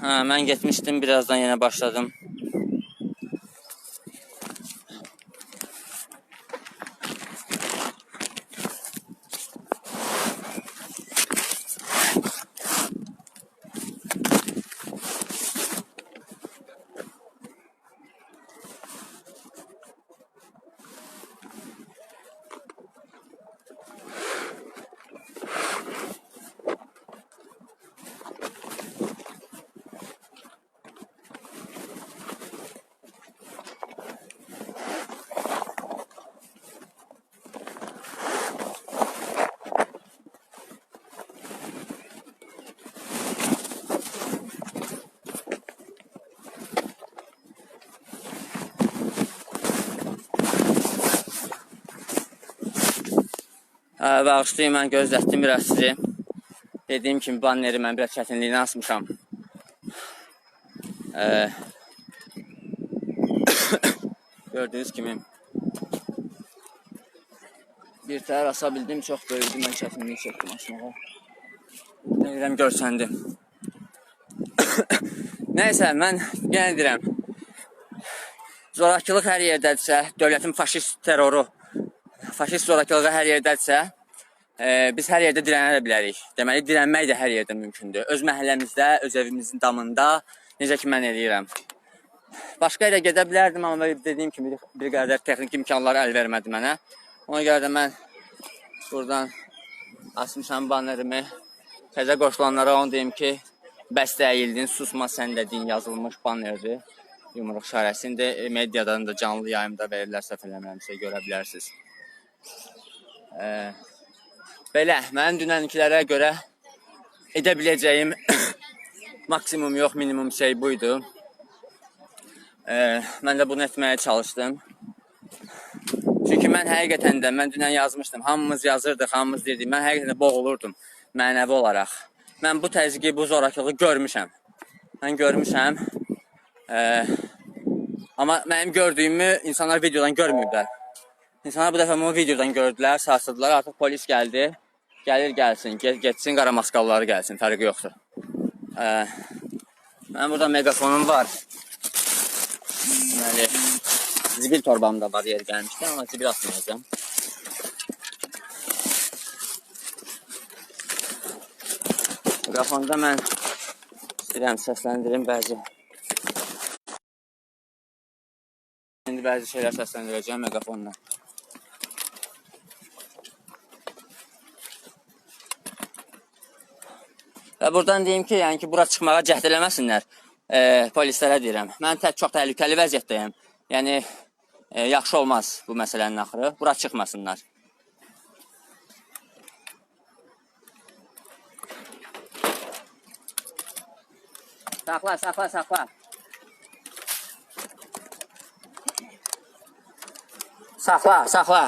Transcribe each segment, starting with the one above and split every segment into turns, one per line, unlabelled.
Ha, mən getmişdim, birazdan yenə başladım. Bağışlayın, mən gözlətdim biraz sizi. Dediyim kimi banneri mən biraz çətinliyini asmışam. Ee, gördüyünüz kimi bir təhər asa bildim, çox böyüdü, mən çətinlik çəkdim asmağa. Nə deyirəm, görsəndim. Nəysə, mən yenə deyirəm, zorakılıq hər yerdədirsə, dövlətin faşist terroru faşist zorakılığı hər yerdədirsə, e, biz hər yerdə dirənə bilərik. Deməli, dirənmək də hər yerdə mümkündür. Öz məhəlləmizdə, öz evimizin damında, necə ki mən eləyirəm. Başqa yerə gedə bilərdim, amma dediyim kimi bir, qədər texniki imkanlar əl vermədi mənə. Ona görə də mən buradan asmışam bannerimi. Təzə qoşulanlara onu deyim ki, bəs dəyildin, susma sən dedin yazılmış bannerdir. Yumruq işarəsində e, mediadan da canlı yayımda verirlər səhv eləmirəmsə görə bilərsiniz. Ee, belə, mənim dünənkilərə görə edə biləcəyim maksimum yox, minimum şey buydu. Ee, mən də bunu etməyə çalışdım. Çünki mən həqiqətən də, mən dünən yazmışdım, hamımız yazırdıq, hamımız dedik, mən həqiqətən də boğulurdum mənəvi olaraq. Mən bu təzyiqi, bu zorakılığı görmüşəm. Mən görmüşəm. Ee, amma mənim gördüyümü insanlar videodan görmüyorlar. İnsanlar bu dəfə bunu videodan gördülər, sarsıldılar. Artıq polis gəldi. Gəlir gəlsin, get, getsin, qara maskalıları gəlsin, fərqi yoxdur. Ee, mənim burada megafonum var. Deməli, zibil torbam da var yer gəlmişdi, amma zibil atmayacağım. Megafonda mən istəyirəm səsləndirim bəzi. İndi bəzi şeylər səsləndirəcəm megafonla. Buradan deyim ki, yəni ki, bura çıxmağa cəhd eləməsinlər. E, polislərə deyirəm. Mən tək çox təhlükəli vəziyyətdəyəm. Yəni e, yaxşı olmaz bu məsələnin axırı. Bura çıxmasınlar. Saxla, saxla, saxla. Saxla, saxla.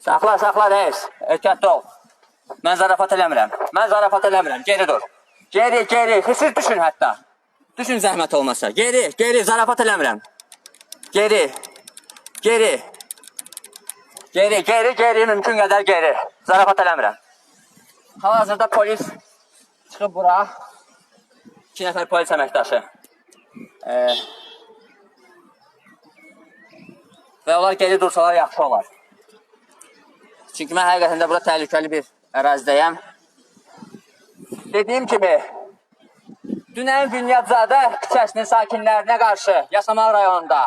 Saxla, saxla reis. Ehtiyatlı ol. Mən zarafat eləmirəm. Mən zarafat eləmirəm. Geri dur. Geri, geri. Siz düşün hətta. Düşün zəhmət olmasa. Geri, geri. Zarafat eləmirəm. Geri. Geri. Geri, geri, geri. Mümkün qədər geri. Zarafat eləmirəm. Hal-hazırda polis çıxıb bura. İki nəfər polis əməkdaşı. Ee, və onlar geri dursalar yaxşı olar. Çünki mən həqiqətən də bura təhlükəli bir ərazidəyəm. Dediyim kimi, dünən Bünyadzadə küçəsinin sakinlərinə qarşı Yasamal rayonunda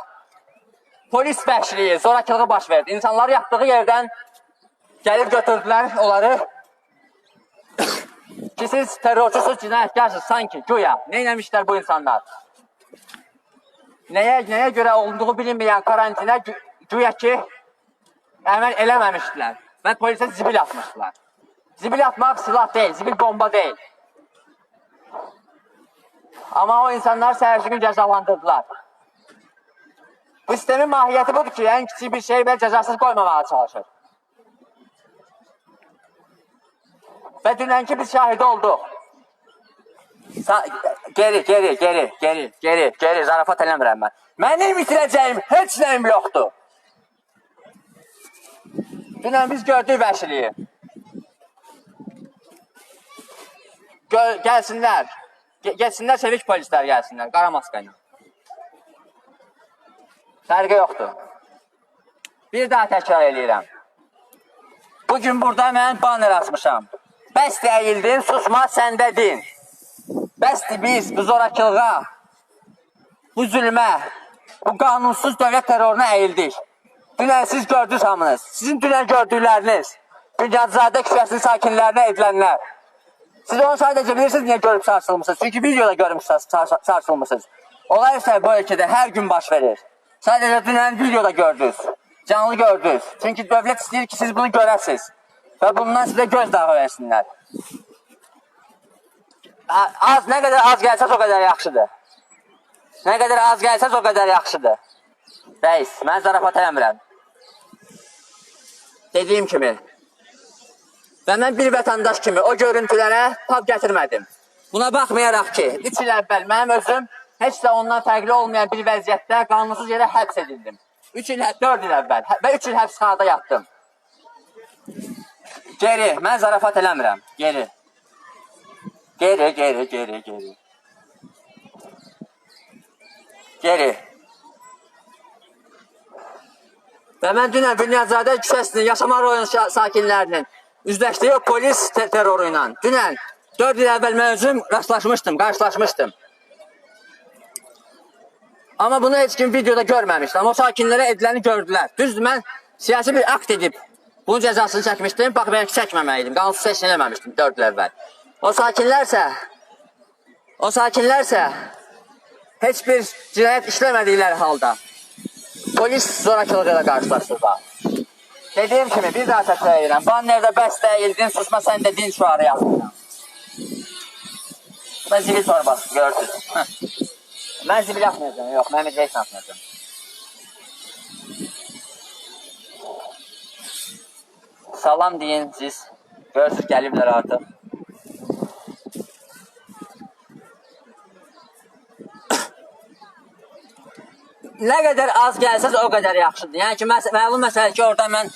polis vəhşiliyi, zorakılığı baş verdi. İnsanlar yatdığı yerdən gəlib götürdülər onları. ki siz terrorçusuz, cinayətkarsınız sanki, güya. Ne eləmişlər bu insanlar? Nəyə, nəyə görə olduğu bilinməyən karantinə gü- güya ki əməl eləməmişdilər və polisə zibil atmışdılar. Zibil atmaq silah deyil, zibil bomba deyil. Amma o insanlar səhərsi gün cəzalandırdılar. Bu sistemin mahiyyəti budur ki, ən kiçik bir şey belə cəzasız qoymamağa çalışır. Və dünənki biz şahidi olduq. Sa geri, geri, geri, geri, geri, geri, zarafat eləmirəm mən. Mənim itirəcəyim heç nəyim yoxdur. Dünən biz gördük vəhşiliyi. Gö- gəlsinlər. Ge- Getsinlər çevik polislər gəlsinlər qara maska ilə. Fərqi yoxdur. Bir daha təkrar eləyirəm. Bu burada mən banner açmışam. Bəs deyildin, susma səndə din. Bəsdir biz bu zorakılığa, bu zülmə, bu qanunsuz dövlət terroruna əyildik. Dünən siz gördünüz hamınız. Sizin dünən gördükləriniz, Dünyazadə küçəsinin sakinlərinə edilənlər. Siz onu sadəcə bilirsiniz niyə görüb sarsılmısınız? Çünki videoda görüb sars- sars- sarsılmısınız. Onlar isə bu ölkədə hər gün baş verir. Sadəcə dünən videoda gördünüz. Canlı gördünüz. Çünki dövlət istəyir ki, siz bunu görəsiniz. Və bundan sizə göz dağı versinlər. A- Az, nə qədər az gəlsəz o qədər yaxşıdır. Nə qədər az gəlsəz o qədər yaxşıdır. Reis, mən zarafat eləmirəm. Dediyim kimi. Və mən bir vətəndaş kimi o görüntülərə tab gətirmədim. Buna baxmayaraq ki, 3 il əvvəl mənim özüm heç də ondan fərqli olmayan bir vəziyyətdə qanunsuz yerə həbs edildim. 3 il, 4 il əvvəl və 3 il həbsxanada yatdım. Geri, mən zarafat eləmirəm. Geri. Geri, geri, geri, geri. Geri. Və mən dünən Bünyazadə küçəsinin Yaşama rayon sakinlərinin üzləşdiyi polis te terroru ilə dünən 4 il əvvəl mən özüm rastlaşmışdım, qarşılaşmışdım. Bunu heç kim videoda görməmişdi. Amma o sakinlərə ediləni gördülər. Düzdür, mən siyasi bir akt edib bunun cəzasını çəkmişdim. Bax, mən çəkməməliydim. Qanunsuz seçkin eləməmişdim 4 il əvvəl. O sakinlərsə o sakinlərsə heç bir cinayət işləmədikləri halda polis zorakılığı ilə. Dediyim kimi bir daha təkrar edirəm. Bannerde bəs deyildin, susma sən də din şuarı yazmışam. Ben zibir torbası gördünüz. Ben zibil atmayacağım. Yok, Mehmet Reis atmayacağım. Salam deyin siz. Görürsünüz gəliblər artıq. Nə qədər az gəlsəz o qədər yaxşıdır. Yəni ki, məs məlum məsələ ki, orada mən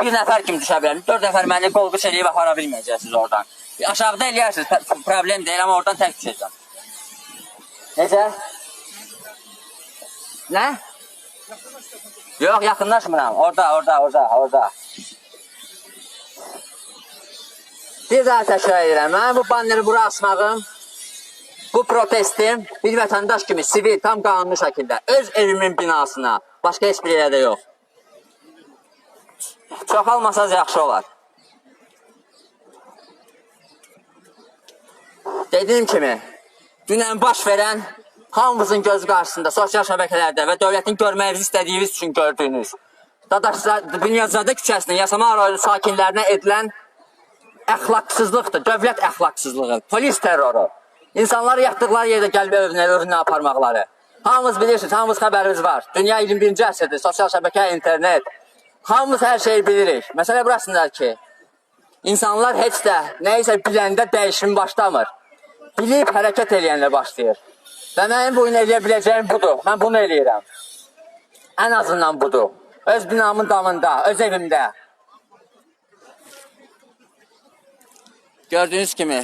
bir nəfər kimi düşə bilərəm. 4 nəfər məni qolquş eləyib apara bilməyəcəksiniz oradan. Aşağıda eləyərsiniz, problem deyil, amma oradan tək düşəcəm. Necə? Nə? Yox, yaxınlaşmıram. Orada, orada, orada, orada. Bir daha təkrar edirəm. Mən bu banneri bura asmağım bu protestim bir vətəndaş kimi sivil, tam qanunlu şəkildə öz evimin binasına, başqa heç bir yerdə yox. Çoxalmasaz yaxşı olar. Dediyim kimi, dünən baş verən hamımızın göz qarşısında sosial şəbəkələrdə və dövlətin görməyinizi istədiyiniz üçün gördüyünüz Dadaşzad, Bünyazadə küçəsinin Yasama rayonu sakinlərinə edilən əxlaqsızlıqdır, dövlət əxlaqsızlığı, polis terroru. İnsanları yatdıqları yerdə gəlib övünə, övünə aparmaqları. Hamımız bilirsiniz, hamımız xəbərimiz var. Dünya 21-ci əsrdir, sosial şəbəkə, internet. Hamımız hər şeyi bilirik. Məsələ burasındadır ki, insanlar heç də nəyisə biləndə dəyişim başlamır. Bilib hərəkət eləyənlə başlayır. Və mənim bu gün eləyə biləcəyim budur. Mən bunu eləyirəm. Ən azından budur. Öz binamın damında, öz evimdə. Gördüyünüz kimi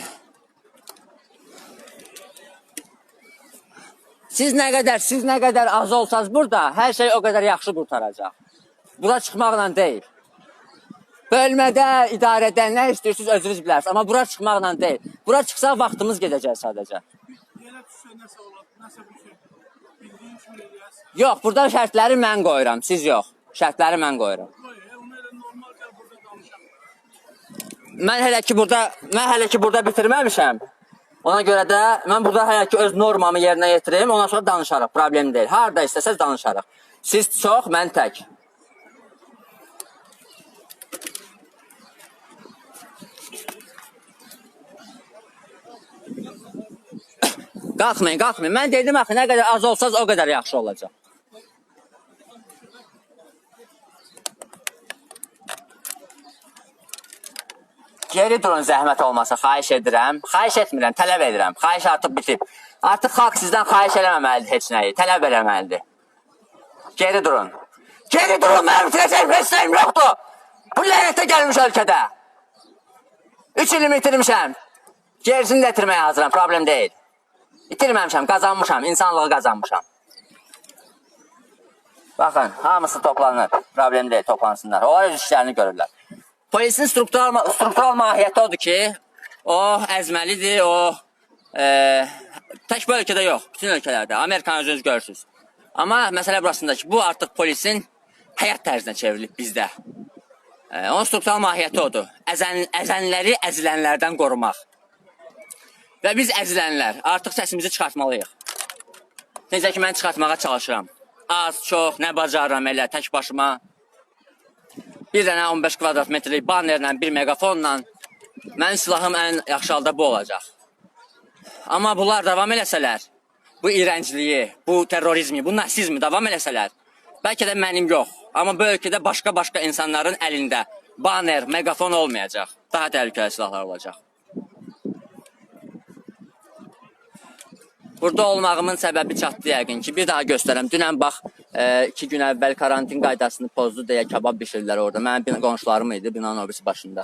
Siz nə qədər, siz nə qədər az olsanız burada, hər şey o qədər yaxşı qurtaracaq. Bura çıxmaqla deyil. Bölmədə, idarədə nə istəyirsiniz özünüz bilərsiniz, amma bura çıxmaqla deyil. Bura çıxsaq vaxtımız gedəcək sadəcə.
Yerə düşsə nəsə olar, nəsə bir şey. Bildiyin kimi eləyərsən.
Yox, burada şərtləri mən qoyuram, siz yox. Şərtləri mən qoyuram.
Qoy, e.
Mən hələ ki burada, mən hələ ki burada bitirməmişəm. Ona görə də mən burada hələ ki öz normamı yerinə yetirim, ondan sonra danışarıq. Problem deyil. Harda istəsəz danışarıq. Siz çox, mən tək. Qalxmayın, qalxmayın. Mən dedim axı nə qədər az olsanız o qədər yaxşı olacaq. Geri durun zəhmət olmasa, xahiş edirəm. Xahiş etmirəm, tələb edirəm. Xahiş artıq bitib. Artıq xalq sizdən xahiş eləməməlidir heç nəyi, tələb eləməlidir. Geri durun. Geri durun, mənim itirəcəyim heç nəyim yoxdur. Bu lənətə gəlmiş ölkədə. Üç ilimi itirmişəm. Gerisini də itirməyə hazıram, problem deyil. İtirməmişəm, qazanmışam, insanlığı qazanmışam. Baxın, hamısı toplanır. Problem deyil, toplansınlar. Onlar öz işlərini görürlər. Polisin struktural, struktural mahiyyəti odur ki, o əzməlidir, o e, tək bu ölkədə yox, bütün ölkələrdə. Amerikanı özünüz görürsünüz. Amma məsələ burasındadır ki, bu artıq polisin həyat tərzinə çevrilib bizdə. E, onun struktural mahiyyəti odur. Əzən, əzənləri əzilənlərdən qorumaq. Və biz əzilənlər artıq səsimizi çıxartmalıyıq. Necə ki, mən çıxartmağa çalışıram. Az, çox, nə bacarıram elə tək başıma. Bir dənə 15 kvadrat metrlik bannerlə, bir megafonla mənim silahım ən yaxşı halda bu olacaq. Amma bunlar davam eləsələr, bu iyrəncliyi, bu terrorizmi, bu nasizmi davam eləsələr, bəlkə də mənim yox, amma bu ölkədə başqa-başqa insanların əlində banner, megafon olmayacaq. Daha təhlükəli silahlar olacaq. Burada olmağımın səbəbi çatdı yəqin ki, bir daha göstərəm. Dünən bax, e, iki gün əvvəl karantin qaydasını pozdu deyə kabab bişirdilər orada. Mənim bin qonşularım idi binanın o birisi başında.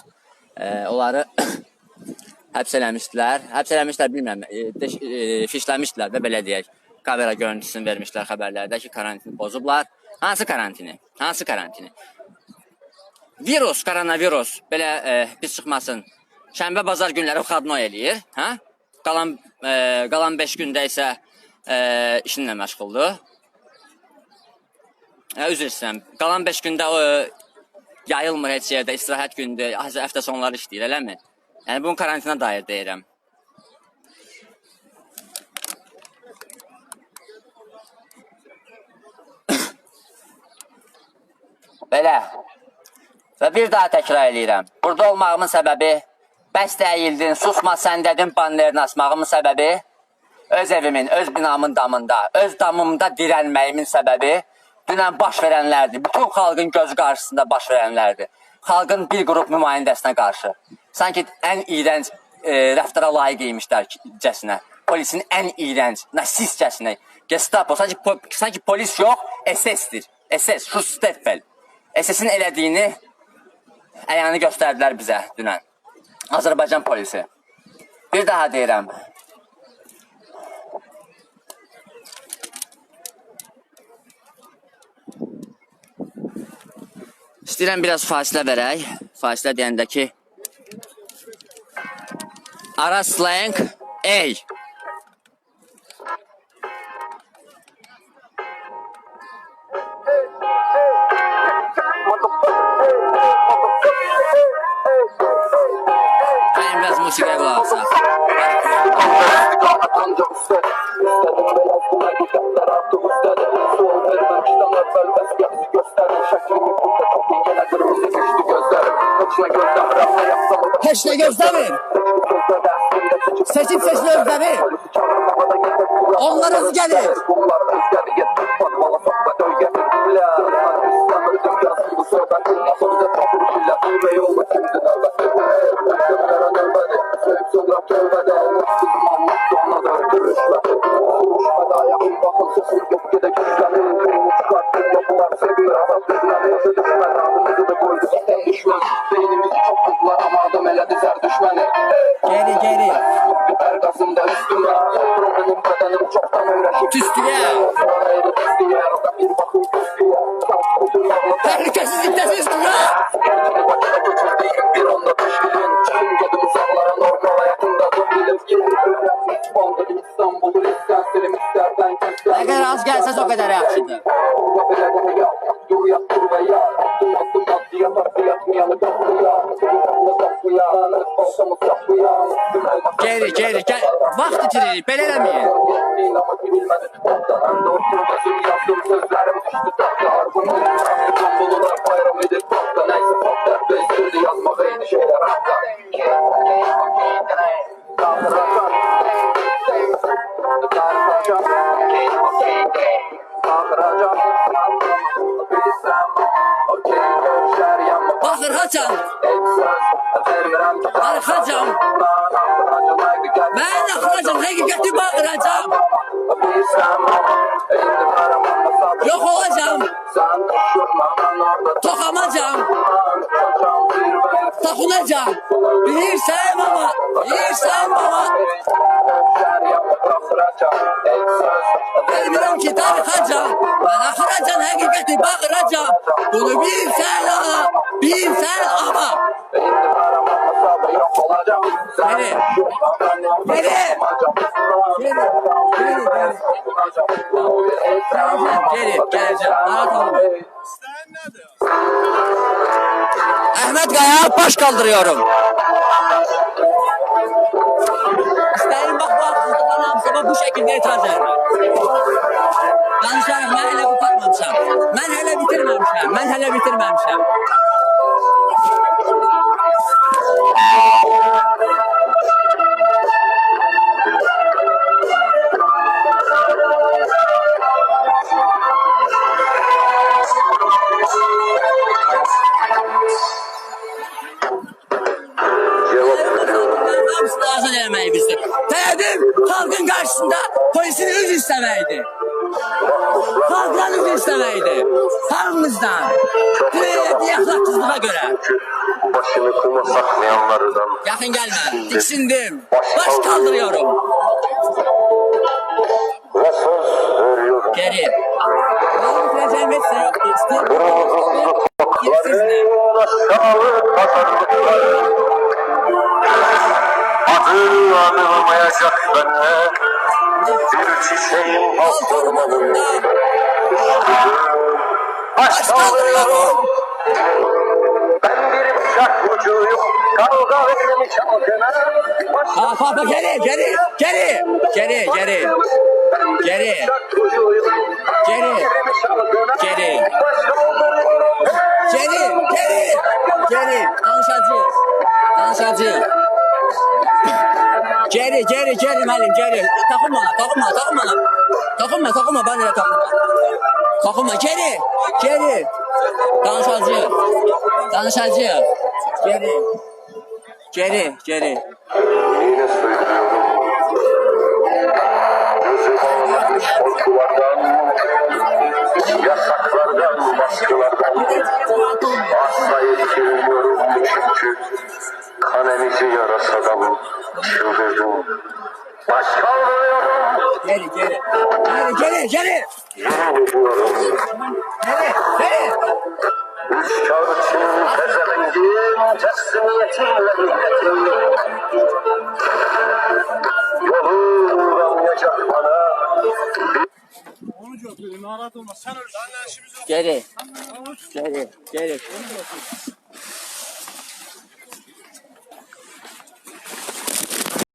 E, onları həbs eləmişdilər. Həbs eləmişdilər bilmirəm, e, e, fişləmişdilər və belə deyək. Kamera görüntüsünü vermişlər xəbərlərdə ki, karantini pozublar. Hansı karantini? Hansı karantini? Virus, koronavirus belə e, pis çıxmasın. Şənbə bazar günləri xadno eləyir, hə? Qalan e, qalan 5 gündə isə e, işinlə məşğuldur. E, üzr istəyirəm. Qalan 5 gündə o yayılmır heç yerdə, istirahət gündür, həftə sonları işləyir, eləmi? Yəni bunu karantina dair deyirəm. Belə. Və bir daha təkrar eləyirəm. Burada olmağımın səbəbi bəs dəyildin, susma sən dedin bannerini asmağımın səbəbi öz evimin, öz binamın damında, öz damımda dirənməyimin səbəbi dünən baş verənlərdir. Bütün xalqın gözü qarşısında baş verənlərdir. Xalqın bir qrup nümayəndəsinə qarşı. Sanki ən iyrənc e, rəftara layiq imişlərcəsinə. Polisin ən iyrənc, nasistcəsinə. Gestapo, sanki, po sanki polis yox, SS-dir. SS, Schusterfeld. SS-in elədiyini əyanı göstərdilər bizə dünən. Azərbaycan polisi. Bir daha deyirəm. İstəyirəm biraz fasilə verək. Fasilə deyəndə ki Ara ey. Gəlin biraz musiqiyə qulaq asaq.
Heç nə gözləmir. Seçim seçim özləri. Onlar özü gəlir.
Beynimizi maddiyat miyanı kapıya Kapıya kapıya Balsamız kapıya
Geri geri gəl. Vaxt itiririk. Belə eləməyin.
Ben de
haçan. Arxacam. Mən axıracam. Həqiqəti bağıracam. Yox olacam. Toxamacam. Tox dokunacağım. Bilirsen baba, bilirsen baba. Bilmiyorum ki tarikacağım. Ben akıracağım, hakikati bakıracağım. Bunu bilsen ama, bilsen ama. Geri. Geri. Geri. Geri. Geri. Geri. Geleceğim. Rahat olun. Ahmet Kaya baş kaldırıyorum. Bu şekilde itiraz edirəm. Danışarıq, mən hələ qurtarmamışam. Mən hələ bitirməmişəm. Mən hələ bitirməmişəm. Yaxın gəlmə. Tiksindim. Baş kaldırıyorum.
ve söz veriyorum.
Geri. Benim yoktu. İstediğim Sizinle.
aşağılık pazarlıkları Adı anılmayacak bende Bir çiçeğim
baş
Baş
kaldırıyorum.
Ben bir bıçak ucuyum Kavga ettim çalkına
Ha, ha, ha, geri, geri, geri, geri, geri, geri, Geri. Geri. geri, geri, geri. Danışacağız, danışacağız. Geri, geri, geri müəllim, geri. Takılma, takılma, takılma. Takılma, takılma, ben de takılma. Takılma, geri, geri. Danışacağız, danışacağız. Geri, geri, geri.
Yine söylüyorum Gözüm duvardan Yasaklardan, baskılardan Asla yetişemiyorum çünkü Kan emici yarasadan çıldırdım Baş kaldırıyorum
Geri, geri. Geri, geri, geri.
Yemin ediyorum
Geri, geri.
Üç kağıtçının pezevengin Teslimiyetimle milletim Yolu uğramayacak bana.
Geri. Geri, geri.